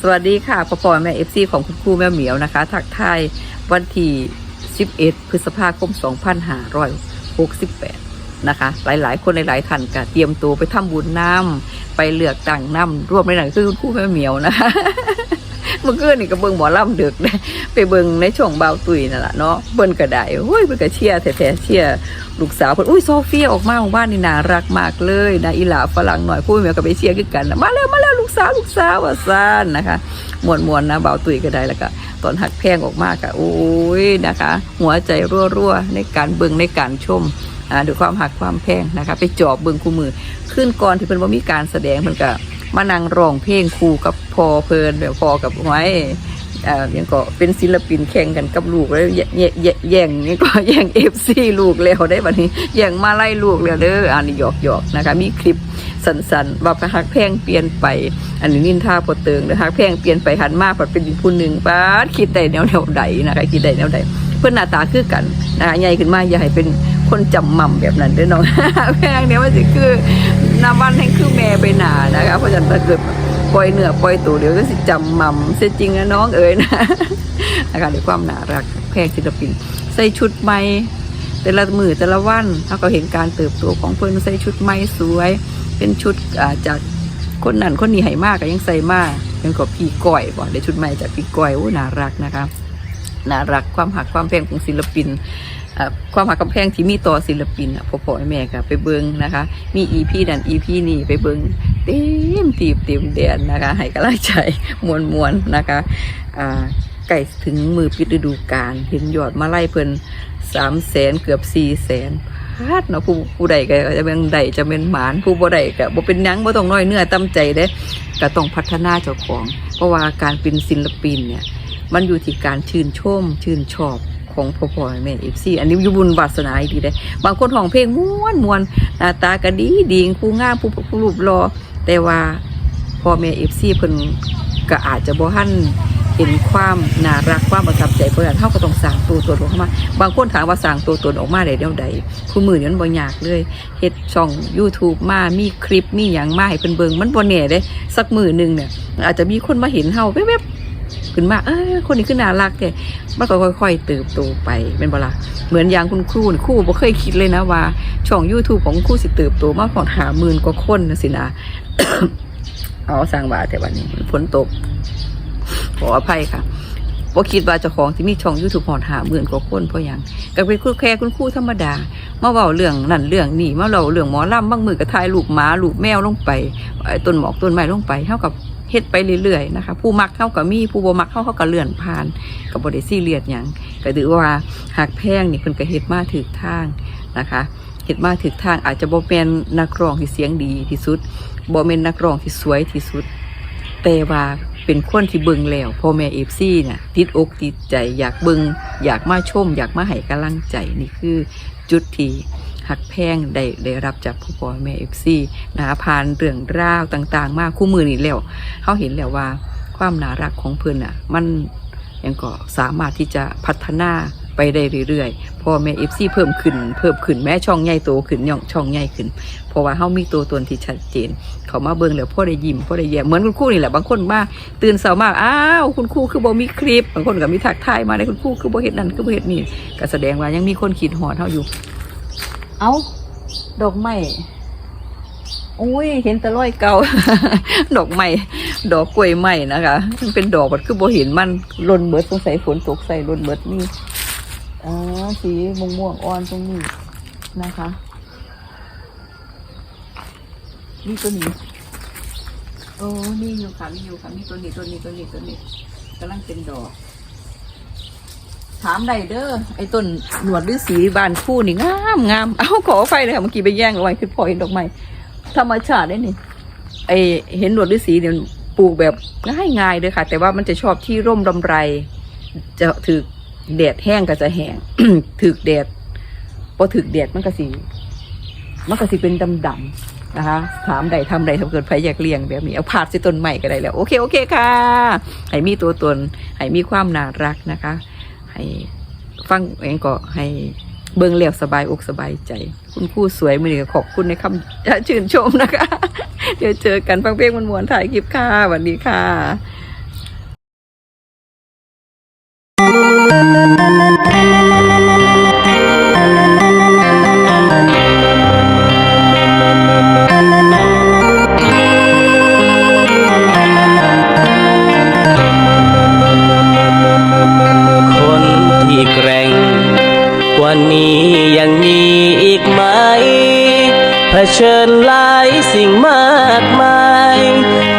สวัสดีค่ะพ่อพ่อแม่เอฟซีของคุณครูแม่เหมียวนะคะ ทักทายวันที่ 11 พฤษภาคม 2568 นะคะ หลาย ๆ คนหลาย ๆ ท่านก็เตรียมตัวไปทำบุญน้ำไปเลือกตั้งน้ำร่วมในหนังคือคุณครูแม่เหมียวนะคะ เมื่อคืนนี่ก็เบิ่งหมอลำดึกนะไปเบิ่งในช่องเบาตุยนั่นแหละเนาะเบิ่นก็ได้โอ้ยเบิ่นก็เชียร์แท้ๆเชียร์ลูกสาวเพิ่นอุ้ยโซเฟียออกมาของบ้านนี่น่ารักมากเลยนะอีหลาฝรั่งหน่อยคู่แม่ก็ไปเชียร์คือกันนะมาแล้วมาแล้วลูกสาวลูกสาวว่าซ่านนะคะมวนๆนะเบาตุยก็ได้แล้วก็ตอนหักแพงออกมากะโอ้ยนะคะ หัวใจรั่วๆในการเบิ่งในการชมอ่าด้วยความหักความแพงนะคะ ไปจอบเบิ่งคู่มือขึ้นก่อนที่เพิ่นบ่มีการแสดงเพิ่นก็ มานั่งร้องเพลงคู่กับพอเพลินแบบพอกับไว้อ่ายังก็เป็นศิลปินแข่งกันกับลูกแล้วแย่แย่แย่งนี่ก็แย่งเอฟซีลูกแล้วได้บัดนี้แย่งมาไล่ลูกแล้วเด้ออันนี้หยอกหยอกนะคะ มีคลิปสันๆว่าฮักแพงเปลี่ยนไป อันนี้นินทาพอเติงเด้อฮักแพงเปลี่ยนไปหันมาปัดเป็นผู้หนึ่งป้าดคิดได้แนวแนวใดนะคะคิดได้แนวใดเพื่อนหน้าตาคือกันนะคะใหญ่ขึ้นมาอย่าให้เป็นคนจำม่ำแบบนั้นเด้อน้องแพงเนี่ยมันสิคือ นาวันให้คือแม่ไปหนานะคะ เพราะฉะนั้นถ้าเกิดปล่อยเนื้อปล่อยตัวเดี๋ยวก็สิจำมั่มเสียจริงนะน้องเอ๋ยนะนะคะด้วยความน่ารักแพงศิลปิน ใส่ชุดใหม่แต่ละมือแต่ละวันเขาก็เห็นการเติบโตของเพื่อนใส่ชุดใหม่สวย เป็นชุดจากคนนั้นคนนี้ให้มากก็ยังใส่มากยังกับพี่ก้อยบ่ได้ชุดใหม่จากพี่ก้อยโอ้น่ารักนะคะน่ารักความหักความแพงของศิลปิน ความหักความแพงที่มีต่อศิลปินอะพ่อพ่อแม่ก็ไปเบิงนะคะ มีอีพีนั่นอีพีนี่ไปเบิงเต็มตีบเต็มแดนนะคะ ให้กำลังใจมวลมวลนะคะไก่ถึงมือปิดฤดูกาลเห็นยอดมาไล่เพิ่นสามแสนเกือบสี่แสนพาดเนาะผู้ผู้ใดก็จะเป็นใดจะเป็นหมานผู้บ่ใดก็บ่เป็นหยังบ่ต้องน้อยเนื้อตั้มใจเด้ก็ต้องพัฒนาเจ้าของ เพราะว่าการเป็นศิลปินเนี่ยมันอยู่ที่การชื่นชม ชื่นชอบ ของพ่อพ่อแม่เอฟซีอันนี้อยู่บุญวาสนาอีกทีเด้บางคนห้องเพลงม้วนมวนหน้าตาก็ดีดีงผู้งามผู้ผู้รูปรอแต่ว่าพ่อแม่เอฟซีเพิ่นก็อาจจะบ่ทันเห็นความน่ารักความประทับใจเพิ่นเฮาก็ต้องสร้างตัวตนออกมา บางคนถามว่าสร้างตัวตนออกมาได้แนวใดผู้มือนี้มันบ่ยากเลยเฮ็ดช่อง YouTube มา มีคลิปมีหยังมาให้เพิ่นเบิ่งมันบ่แน่เด้สักมือหนึ่งเนี่ยอาจจะมีคนมาเห็นเฮาแวบๆ ขึ้นมาเออคนนี้คือน่ารักแท้มันก็ค่อย ๆ เติบโตไปเป็นบล่ะเหมือนอย่างคุณคู่ครูบ่เคยคิดเลยนะว่า ช่อง YouTube ของครูสิเติบโตมากกว่าหาหมื่นกว่าคนนะสินะเอาสร้างบาแต่วันนี้ฝนตก ขออภัยค่ะบ่คิดว่าเจ้าของที่มีช่อง YouTube หอดหาหมื่นกว่าคนเพราะหยังก็เป็นคุณแค่คุณครูธรรมดามาเว้าเรื่องนั่นเรื่องนี่มาเล่าเรื่องหมอลำบางมือก็ทายลูกหมาลูกแมวลงไปต้นหมอกต้นไม้ลงไปเท่ากับ เฮ็ดไปเรื่อยๆนะคะ ผู้มักเข้ากับมีผู้บ่มักเข้าเขาก็เลื่อนผ่านกับบริซี่เลียสหยังก็ถือว่าหากแพงนี่เพิ่นก็เฮ็ดมาถึกทางนะคะเฮ็ดมาถึกทางอาจจะบ่แม่นนักร้องที่เสียงดีที่สุดบ่แม่นนักร้องที่สวยที่สุด แต่ว่าเป็นคนที่เบิ่งแล้วพ่อแม่เอฟซีเนี่ยติดอกติดใจอยากเบิ่งอยากมาชม อยากมาให้กำลังใจนี่คือจุดที่หักแพงได้ได้รับจากพ่อพ่อแม่เอฟซีนะคะผ่านเรื่องราวต่างๆ มากคู่มือนี่แล้วเขาเห็นแล้วว่าความน่ารักของเพิ่อนอะมันยังก็สามารถที่จะพัฒนา ไปได้เรื่อยๆพ่อแม่เอฟซีเพิ่มขึ้น เพิ่มขึ้นแม้ช่องใหญ่โตขึ้นย่องช่องใหญ่ขึ้น เพราะว่าเขามีตัวตนที่ชัดเจน เขามาเบิ่งแล้วพ่อได้ยิ้มพ่อได้แย้มเหมือนคุณครูนี่แหละบางคนมาตื่นเช้ามากอ้าวคุณครูคือบ่มีคลิปบางคนก็มีทักทายมาในคุณครูคือบ่เฮ็ดนั่นคือบ่เฮ็ดนี่ก็แสดงว่ายังมีคนคิดหอดเฮาอยู่ เอ้าดอกไม้อุ้ย เห็นแต่ร้อยเก่า ดอกไม้ดอกกล้วยไม้นะคะมันเป็นดอกมันคือบ่เห็นมันหล่นเบิดสงสัยฝนตกใส่หล่นเบิดนี่ อ๋อสีม่วงม่วงอ่อนตรงนี้นะคะ นี่ตัวนี้โอ้นี่อยู่ค่ะมีอยู่ค่ะมีตัวนี้ตัวนี้ตัวนี้ตัวนี้กำลังเป็นดอก ถามไดเด้อไอ้ต้นหนวดฤาษีบานคู่นี่งามงามเอาขอไฟเลยค่ะเมื่อกี้ไปแย่งเอาไว้คือพอเห็นดอกไม้ธรรมชาติได้นี่ไอเห็นหนวดฤาษีเนี่ยปลูกแบบง่ายง่ายๆเลยค่ะ แต่ว่ามันจะชอบที่ร่มรำไร จะถือ แดดแห้งก็จะแห้งถือแดดพอถือแดดมันก็สีมันก็สิเป็นดำๆนะคะ ถามใดทำใดถ้าเกิดใครอยากเลี้ยงแบบนี้เอาผาดสิต้นใหม่ก็ได้แล้ว โอเคโอเคค่ะให้มีตัวตนให้มีความน่ารักนะคะ ให้ฟังเองก็ให้เบิ่งแล้วสบายอกสบายใจ คุณครูสวยมือนี้ขอบคุณในคำชื่นชมนะคะ เดี๋ยวเจอกันฟังเพลงมวนๆถ่ายคลิปค่ะสวัสดีค่ะ คนที่แกร่งกว่านี้ยังมีอีกไหมเผชิญหลายสิ่งมากมาย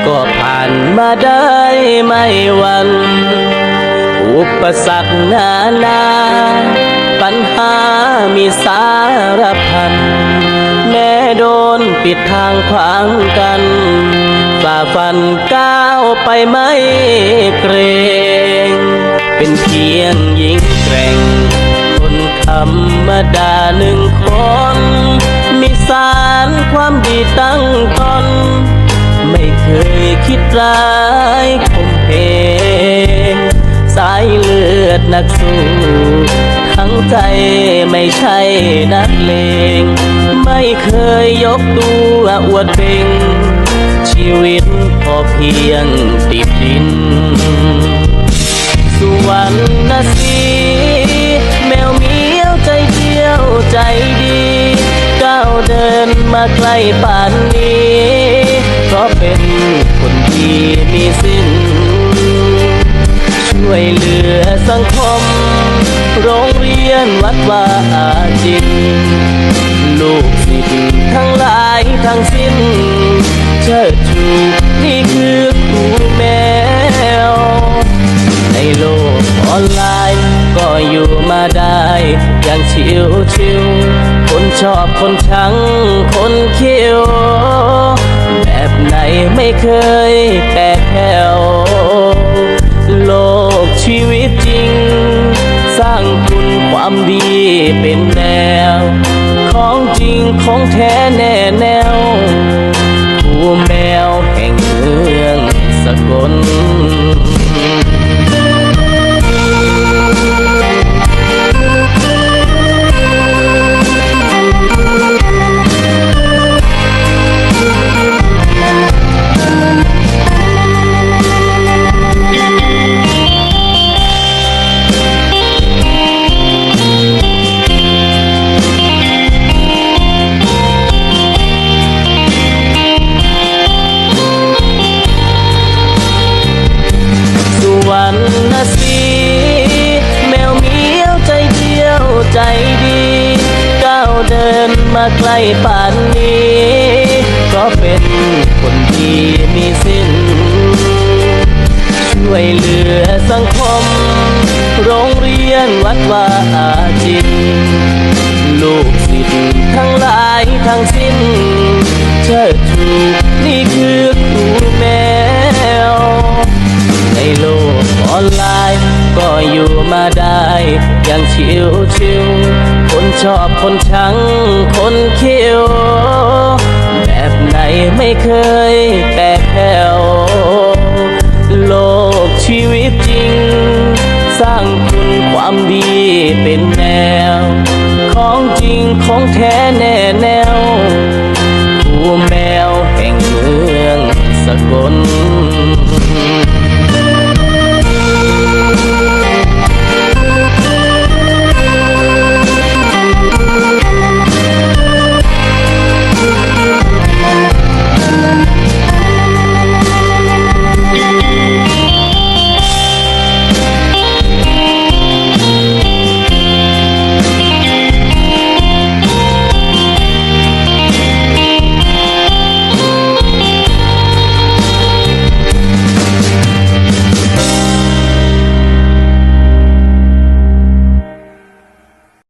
ก็ผ่านมาได้ไม่วัน ปสรรคนานา ปัญหามีสารพัน แม้โดนปิดทางขวางกัน ฝ่าฟันก้าวไปไม่เกรง เป็นเพียงหญิงแกร่ง คนธรรมดาหนึ่งคน มีสารความดีตั้งตนไม่เคยคิดร้ายคง ดนักสู้ทั้งใจไม่ใช่นักเลง ไม่เคยยกตัวอวดเป่งชีวิตพอเพียงติดดิน สุวรรณสีแมวเมียวใจเดียวใจดีก้าวเดินมาใกล้ป่านนี้เพราะเป็นคนดีมีสิ้น ช่วยเหลือสังคม โรงเรียนวัดวาอาจิน ลูกศิษย์ทั้งหลายทั้งสิ้น เชิดชูนี่คือครูแมว ในโลกออนไลน์ ก็อยู่มาได้ อย่างชิวชิวคนชอบคนชังคนเคียวแบบไหนไม่เคยแตกแถว ของแท้แน่แนวผู้แมวแห่งเมืองสกล มาใกล้ป่านนี้ ก็เป็นคนดีมีสิ้น ช่วยเหลือสังคม โรงเรียนวัดว่าอาจิน ลูกศิษย์ทั้งหลายทั้งสิ้น เชิดชูนี่คือครูแมว ในโลกออนไลน์ ก็อยู่มาได้ อย่างชิวชิวคนชอบคนชัง คนเคียวแบบไหนไม่เคยแตกแถวโลกชีวิตจริง สร้างคุณความดีเป็นแนว ของจริงของแท้แน่แนวผู้แมวแห่งเมืองสกล